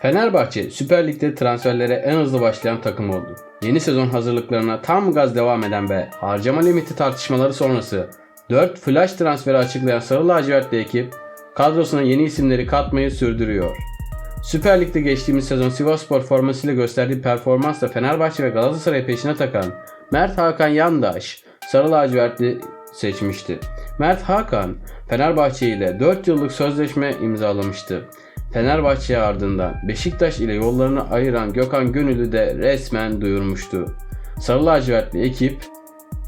Fenerbahçe Süper Lig'de transferlere en hızlı başlayan takım oldu. Yeni sezon hazırlıklarına tam gaz devam eden ve harcama limiti tartışmaları sonrası 4 flash transferi açıklayan Sarı Lacivertli ekip kadrosuna yeni isimleri katmayı sürdürüyor. Süper Lig'de geçtiğimiz sezon Sivasspor formasıyla gösterdiği performansla Fenerbahçe ve Galatasaray'ı peşine takan Mert Hakan Yandaş Sarı Lacivertli seçmişti. Mert Hakan Fenerbahçe ile 4 yıllık sözleşme imzalamıştı. Fenerbahçe ardından Beşiktaş ile yollarını ayıran Gökhan Gönüllü de resmen duyurmuştu. Sarı lacivertli ekip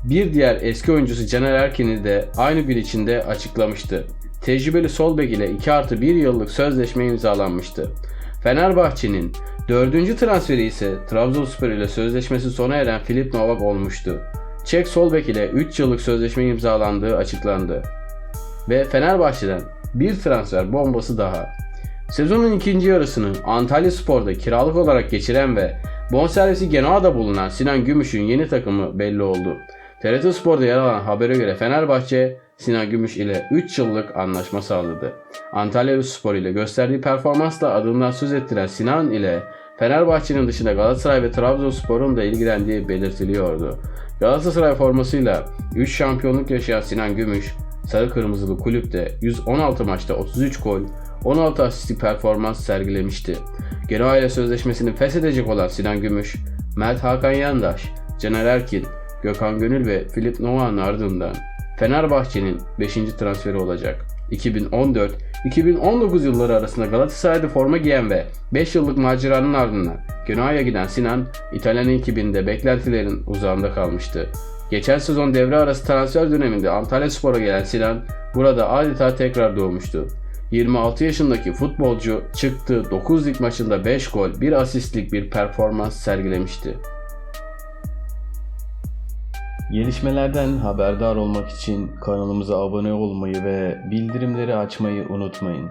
bir diğer eski oyuncusu Caner Erkin'i de aynı gün içinde açıklamıştı. Tecrübeli sol bek ile 2 artı 1 yıllık sözleşme imzalanmıştı. Fenerbahçe'nin dördüncü transferi ise Trabzonspor ile sözleşmesi sona eren Filip Novak olmuştu. Çek sol bek ile 3 yıllık sözleşme imzalandığı açıklandı. Ve Fenerbahçe'den bir transfer bombası daha. Sezonun ikinci yarısını Antalya Spor'da kiralık olarak geçiren ve bonservisi Genoa'da bulunan Sinan Gümüş'ün yeni takımı belli oldu. TRT Spor'da yer alan habere göre Fenerbahçe Sinan Gümüş ile 3 yıllık anlaşma sağladı. Antalya Spor ile gösterdiği performansla adından söz ettiren Sinan ile Fenerbahçe'nin dışında Galatasaray ve Trabzonspor'un da ilgilendiği belirtiliyordu. Galatasaray formasıyla 3 şampiyonluk yaşayan Sinan Gümüş, Sarı Kırmızılı kulüpte 116 maçta 33 gol, 16 asistlik performans sergilemişti. Genoa ile sözleşmesini feshedecek olan Sinan Gümüş, Mert Hakan Yandaş, Caner Erkin, Gökhan Gönül ve Filip Nova'nın ardından Fenerbahçe'nin 5. transferi olacak. 2014-2019 yılları arasında Galatasaray'da forma giyen ve 5 yıllık maceranın ardından Genoa'ya giden Sinan, İtalyan ekibinde beklentilerin uzağında kalmıştı. Geçen sezon devre arası transfer döneminde Antalya Spor'a gelen Sinan burada adeta tekrar doğmuştu. 26 yaşındaki futbolcu çıktığı 9 lig maçında 5 gol, 1 asistlik bir performans sergilemişti. Gelişmelerden haberdar olmak için kanalımıza abone olmayı ve bildirimleri açmayı unutmayın.